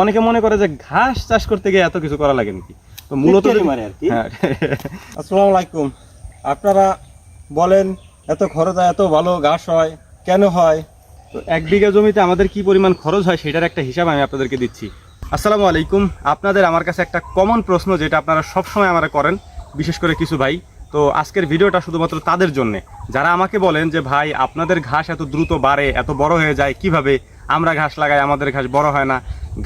অনেকে মনে করে যে ঘাস চাষ করতে গিয়ে এত কিছু করা লাগে নাকি? তো মূলত মারে আর কি। হ্যাঁ। আসসালামু আলাইকুম। আপনারা বলেন এত খরচ হয় এত ভালো ঘাস হয় কেন হয়? তো এক বিঘা জমিতে আমাদের কি পরিমাণ খরচ হয় সেটার একটা হিসাব আমি আপনাদেরকে দিচ্ছি। আসসালামু আলাইকুম। আপনাদের আমার কাছে একটা কমন প্রশ্ন যেটা আপনারা সবসময় আমরা করেন বিশেষ করে কিছু ভাই। তো আজকের ভিডিওটা শুধুমাত্র তাদের জন্য। যারা আমাকে বলেন যে ভাই আপনাদের ঘাস এত দ্রুত বাড়ে এত বড় হয়ে যায় কীভাবে? আমরা ঘাস লাগাই, আমাদের ঘাস বড় হয় না।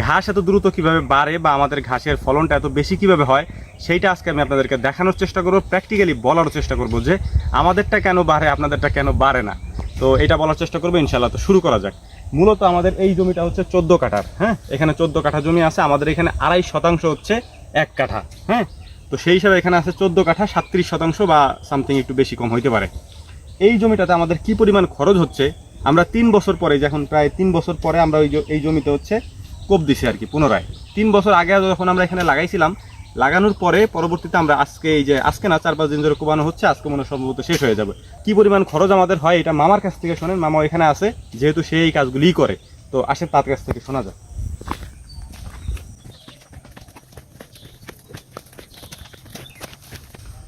ঘাস এত দ্রুত কীভাবে বাড়ে বা আমাদের ঘাসের ফলনটা এত বেশি কীভাবে হয়, সেইটা আজকে আমি আপনাদেরকে দেখানোর চেষ্টা করব প্র্যাকটিক্যালি বলার চেষ্টা করব যে আমাদেরটা কেন বাড়ে, আপনাদেরটা কেন বাড়ে না। তো এটা বলার চেষ্টা করব ইনশাল্লাহ তো শুরু করা যাক। মূলত আমাদের এই জমিটা হচ্ছে চোদ্দ কাঠার হ্যাঁ? এখানে চোদ্দ কাঠা জমি আছে, আমাদের এখানে আড়াই শতাংশ হচ্ছে এক কাঠা হ্যাঁ? তো সেই হিসাবে এখানে আছে চোদ্দ কাঠা, সাতত্রিশ শতাংশ বা সামথিং একটু বেশি কম হইতে পারে। এই জমিটাতে আমাদের কি পরিমাণ খরচ হচ্ছে আমরা তিন বছর পরে যখন প্রায় তিন বছর পরে আমরা ওই এই জমিতে হচ্ছে কোপ দিছি আর কি, পুনরায়। তিন বছর আগে যখন আমরা এখানে লাগাইছিলাম, লাগানোর পরে পরবর্তীতে আমরা আজকে এই যে, আজকে না, চার পাঁচ দিন ধরে কোবানো হচ্ছে, আজকে মনে সম্ভবত শেষ হয়ে যাবে। কি পরিমাণ খরচ আমাদের হয়, এটা মামার কাছ থেকে শোনেন, মামা এখানে আছে, যেহেতু সেই কাজগুলিই করে। তো আসে তার কাছ থেকে শোনা যায়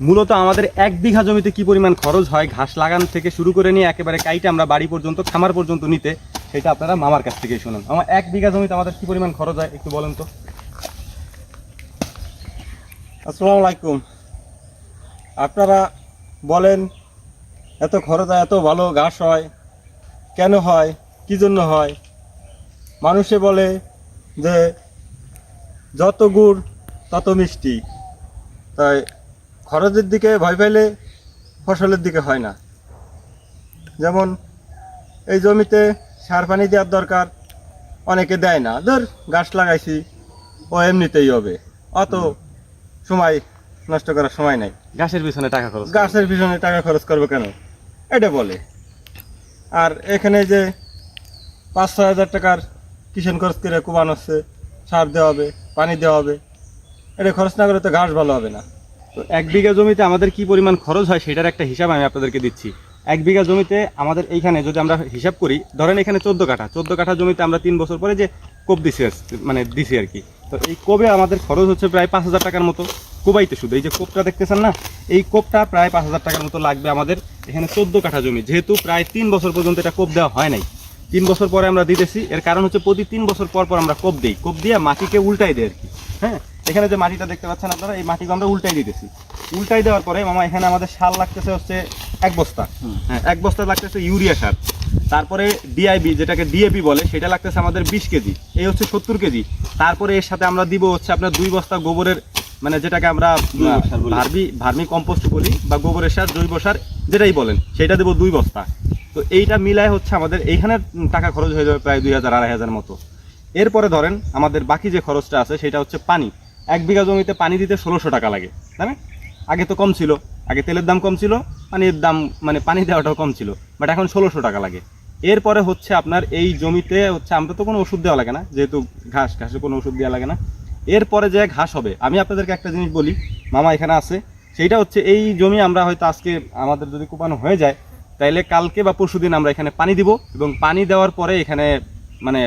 মূলত আমাদের এক বিঘা জমিতে কি পরিমাণ খরচ হয়, ঘাস লাগানো থেকে শুরু করে নিয়ে একেবারে কাইটে আমরা বাড়ি পর্যন্ত, খামার পর্যন্ত নিতে, সেটা আপনারা মামার কাছ থেকে শুনুন। আমার এক বিঘা জমিতে আমাদের কি পরিমাণ খরচ হয় একটু বলেন তো? আসসালামু আলাইকুম। আপনারা বলেন, এত খরচ এত ভালো ঘাস হয়, কেন হয়, কি জন্য হয়? মানুষে বলে যে, যত গুড়, তত মিষ্টি। তাই খরচের দিকে ভয় পাইলে ফসলের দিকে হয় না। যেমন এই জমিতে সার পানি দেওয়ার দরকার অনেকে দেয় না। ধর গাছ লাগাইছি ও এমনিতেই হবে। অত সময় নষ্ট করার সময় নাই। গাছের পিছনে টাকা খরচ গাছের পিছনে টাকা খরচ করবে কেন? এটা বলে। আর এখানে যে পাঁচ ছয় হাজার টাকার কিষান খরচ করে কুবান হচ্ছে সার দেওয়া হবে পানি দেওয়া হবে এটা খরচ না করে তো ঘাস ভালো হবে না। তো এক বিঘা জমিতে আমাদের কি পরিমাণ খরচ হয় সেটার একটা হিসাব আমি আপনাদেরকে দিচ্ছি। এক বিঘা জমিতে আমাদের এইখানে যদি আমরা হিসাব করি, ধরেন এখানে চোদ্দ কাঠা চোদ্দ কাঠা জমিতে আমরা তিন বছর পরে যে কোপ দিছি মানে দিছি আর কি, তো এই কোবে আমাদের খরচ হচ্ছে প্রায় পাঁচ হাজার টাকার মতো কোবাইতে শুধু। এই যে কোপটা দেখতেছেন না, এই কোপটা প্রায় পাঁচ হাজার টাকার মতো লাগবে আমাদের এখানে চোদ্দ কাঠা জমি, যেহেতু প্রায় তিন বছর পর্যন্ত এটা কোপ দেওয়া হয় নাই। তিন বছর পরে আমরা দিতেছি, এর কারণ হচ্ছে প্রতি তিন বছর পর পর আমরা কোপ দিই। কোপ দিয়ে মাটিকে উল্টাই দেয় আর কি হ্যাঁ? এখানে যে মাটিটা দেখতে পাচ্ছেন আপনারা এই মাটিকে আমরা উল্টাই দিতেছি। উল্টাই দেওয়ার পরে মামা এখানে আমাদের সার লাগতেছে হচ্ছে এক বস্তা। হ্যাঁ এক বস্তা লাগতেছে ইউরিয়া সার। তারপরে ডিআইবি যেটাকে ডিএপি বলে সেটা লাগতেছে আমাদের বিশ কেজি। এই হচ্ছে সত্তর কেজি। তারপরে এর সাথে আমরা দিব হচ্ছে আপনার দুই বস্তা গোবরের মানে যেটাকে আমরা। ভার্মি ভার্মি কম্পোস্ট বলি বা গোবরের সার জৈব সার যেটাই বলেন সেটা দেবো দুই বস্তা। তো এইটা মিলায় হচ্ছে আমাদের এইখানে টাকা খরচ হয়ে যাবে প্রায় দুই হাজার আড়াই হাজার মতো। এরপরে ধরেন আমাদের বাকি যে খরচটা আছে সেটা হচ্ছে পানি। এক বিঘা জমিতে পানি দিতে ষোলোশো টাকা লাগে তাই আগে তো কম ছিল, আগে তেলের দাম কম ছিল, পানির দাম মানে পানি দেওয়াটাও কম ছিল বাট এখন ষোলোশো টাকা লাগে। এরপরে হচ্ছে আপনার এই জমিতে হচ্ছে আমরা তো কোনো ওষুধ দেওয়া লাগে না, যেহেতু ঘাস, ঘাসে কোনো ওষুধ দেওয়া লাগে না। এরপরে যে ঘাস হবে, আমি আপনাদেরকে একটা জিনিস বলি, মামা এখানে আছে, সেইটা হচ্ছে এই জমি আমরা হয়তো আজকে আমাদের যদি কোপানো হয়ে যায়, তাইলে কালকে বা পরশুদিন আমরা এখানে পানি দিব, এবং পানি দেওয়ার পরে এখানে মানে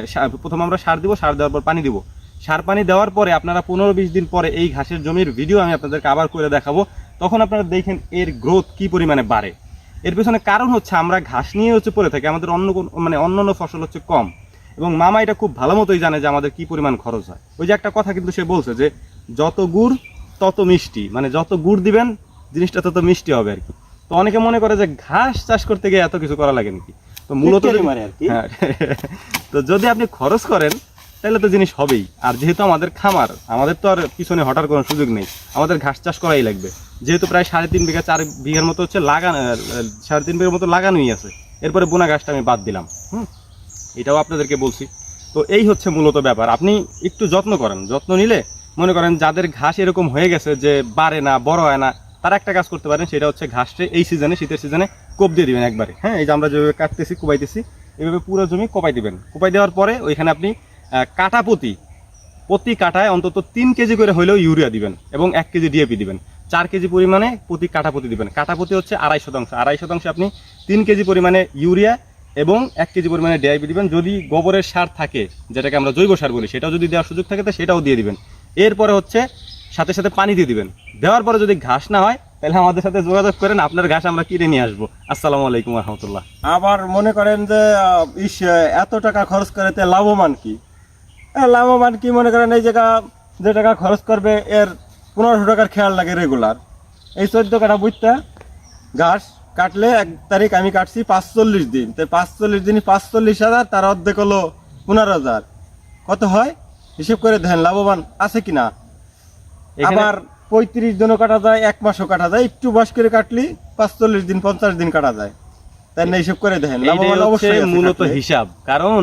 প্রথম আমরা সার দিব, সার দেওয়ার পর পানি দিব। সার পানি দেওয়ার পরে আপনারা পনেরো বিশ দিন পরে এই ঘাসের জমির ভিডিও আমি আপনাদেরকে আবার করে দেখাবো। তখন আপনারা দেখেন এর গ্রোথ কি পরিমাণে বাড়ে। এর পেছনে কারণ হচ্ছে আমরা ঘাস নিয়ে হচ্ছে পড়ে থাকি আমাদের অন্য কোন- মানে অন্য অন্য ফসল হচ্ছে কম। এবং মামা এটা খুব ভালো মতোই জানে যে আমাদের কি পরিমাণ খরচ হয়। ওই যে একটা কথা কিন্তু সে বলছে যে যত গুড় তত মিষ্টি। মানে যত গুড় দিবেন জিনিসটা তত মিষ্টি হবে আর কি তো অনেকে মনে করে যে ঘাস চাষ করতে গিয়ে এত কিছু করা লাগে নাকি? তো মূলত টিটকারি আর কি। হ্যাঁ। তো যদি আপনি খরচ করেন তাহলে তো জিনিস হবেই। আর যেহেতু আমাদের খামার, আমাদের তো আর পিছনে হটার কোনো সুযোগ নেই। আমাদের ঘাস চাষ করাই লাগবে। যেহেতু প্রায় সাড়ে তিন বিঘা, চার বিঘার মতো হচ্ছে লাগানো সাড়ে তিন বিঘার মতো লাগানোই আছে। এরপরে বোনা ঘাসটা আমি বাদ দিলাম। হুম? এটাও আপনাদেরকে বলছি। তো এই হচ্ছে মূলত ব্যাপার। আপনি একটু যত্ন করেন। যত্ন নিলে মনে করেন যাদের ঘাস এরকম হয়ে গেছে যে বাড়ে না, বড় হয় না, তারা একটা কাজ করতে পারেন, সেটা হচ্ছে ঘাসটা এই সিজনে, শীতের সিজনে কোপ দিয়ে দিবেন একবারে। হ্যাঁ এই যে আমরা যেভাবে কাটতেছি, কোপাইতেছি, এভাবে পুরো জমি কোপাই দিবেন। কোপাই দেওয়ার পরে ওইখানে আপনি কাটা প্রতি প্রতি কাটায় অন্তত তিন কেজি করে হলেও ইউরিয়া দিবেন এবং এক কেজি ডিএপি দিবেন। চার কেজি পরিমাণে প্রতি কাটা প্রতি দিবেন। প্রতি হচ্ছে আড়াই শতাংশ। আড়াই শতাংশে আপনি তিন কেজি পরিমাণে ইউরিয়া এবং এক কেজি পরিমাণে ডিআইপি দিবেন। যদি গোবরের সার থাকে, যেটাকে আমরা জৈব সার বলি, সেটাও যদি দেওয়ার সুযোগ থাকে, তো সেটাও দিয়ে দিবেন। এরপরে হচ্ছে সাথে সাথে পানি দিয়ে দিবেন। দেওয়ার পরে যদি ঘাস না হয়, তাহলে আমাদের সাথে যোগাযোগ করেন। আপনার ঘাস আমরা কিনে নিয়ে আসব। আসসালামু আলাইকুম রহমতুল্লাহ। আবার মনে করেন যে এত টাকা খরচ করে লাভবান কি? লাভবান কি মনে করেন? এই জায়গা যে টাকা খরচ করবে এর পনেরোশো টাকার খেয়াল লাগে রেগুলার এই চোদ্দ কাটা বুঝতে ঘাস কাটলে এক তারিখ আমি কাটছি পাঁচচল্লিশ দিন। তো পাঁচচল্লিশ দিনই পাঁচচল্লিশ হাজার তার অর্ধেক হলো পনেরো হাজার। কত হয়? হিসেব করে দেখেন লাভবান আছে কিনা আবার পঁয়ত্রিশ দিনও কাটা যায় এক মাসও কাটা যায়। একটু বয়স করে কাটলি পাঁচচল্লিশ দিন পঞ্চাশ দিন কাটা যায়। তাই না হিসেব করে এইটাই লাভবান অবশ্যই মূলত হিসাব। কারণ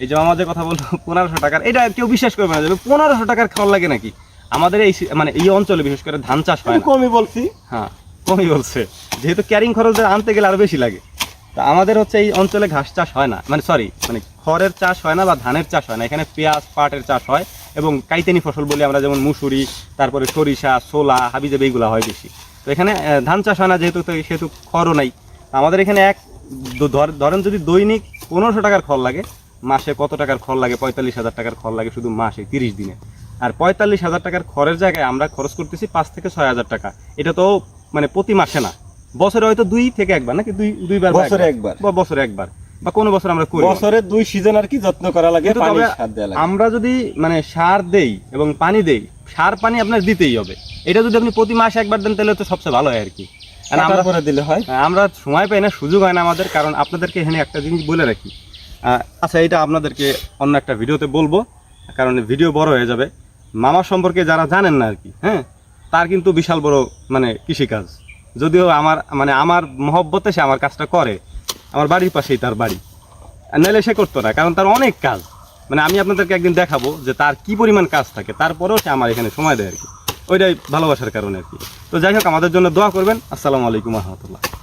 এই যে আমাদের কথা বলল পনেরোশো টাকার এটা কেউ বিশ্বাস করবে না যে পনেরোশো টাকার খাওয়ার লাগে নাকি? আমাদের এই মানে এই অঞ্চলে বিশেষ করে ধান চাষ হয় কমই বলছি। হ্যাঁ কমই বলছে। যেহেতু ক্যারিং খরচ আনতে গেলে আরও বেশি লাগে। তা আমাদের হচ্ছে এই অঞ্চলে ঘাস চাষ হয় না। মানে সরি মানে খড়ের চাষ হয় না বা ধানের চাষ হয় না। এখানে পেঁয়াজ পাটের চাষ হয় এবং কাইতেনি ফসল বলি আমরা যেমন মুসুরি তারপরে সরিষা ছোলা হাবিজাবি এইগুলো হয় বেশি। তো এখানে ধান চাষ হয় না যেহেতু তো সেহেতু খড়ও নাই। আমাদের এখানে এক ধর- ধরেন যদি দৈনিক পনেরোশো টাকার খড় লাগে মাসে কত টাকার খড় লাগে? পঁয়তাল্লিশ হাজার টাকার খড় লাগে শুধু মাসে তিরিশ দিনে। আর পঁয়তাল্লিশ হাজার টাকার খড়ের জায়গায় আমরা খরচ করতেছি পাঁচ থেকে ছয় হাজার টাকা। এটা তো মানে প্রতি মাসে না। বছরে হয়তো দুই থেকে একবার নাকি দুই দুইবার বছরে একবার। বা বছরে একবার। বা কোনো বছর আমরা করি বছরে দুই সিজন আর কি যত্ন করা লাগে আমরা যদি মানে সার দেই এবং পানি দেই সার পানি আপনার দিতেই হবে। এটা যদি আপনি প্রতি মাসে একবার দেন তাহলে তো সবচেয়ে ভালো হয় আর কি। আমরা দিলে হয়। আমরা সময় পাই না সুযোগ হয় না আমাদের কারণ আপনাদেরকে এখানে একটা জিনিস বলে রাখি। আচ্ছা এটা আপনাদেরকে অন্য একটা ভিডিওতে বলব, কারণ ভিডিও বড় হয়ে যাবে। মামা সম্পর্কে যারা জানেন না আর কি হ্যাঁ তার কিন্তু বিশাল বড় মানে কৃষিকাজ। যদিও আমার মানে আমার মহব্বতে সে আমার কাজটা করে, আমার বাড়ির পাশেই তার বাড়ি। নাহলে সে করতো না, কারণ তার অনেক কাজ। মানে আমি আপনাদেরকে একদিন দেখাবো যে তার কি পরিমাণ কাজ থাকে, তারপরেও সে আমার এখানে সময় দেয় আর কি। ওইটাই ভালোবাসার কারণে আর কি। তো যাই হোক, আমাদের জন্য দোয়া করবেন। আসসালামু আলাইকুম রহমতুল্লাহ।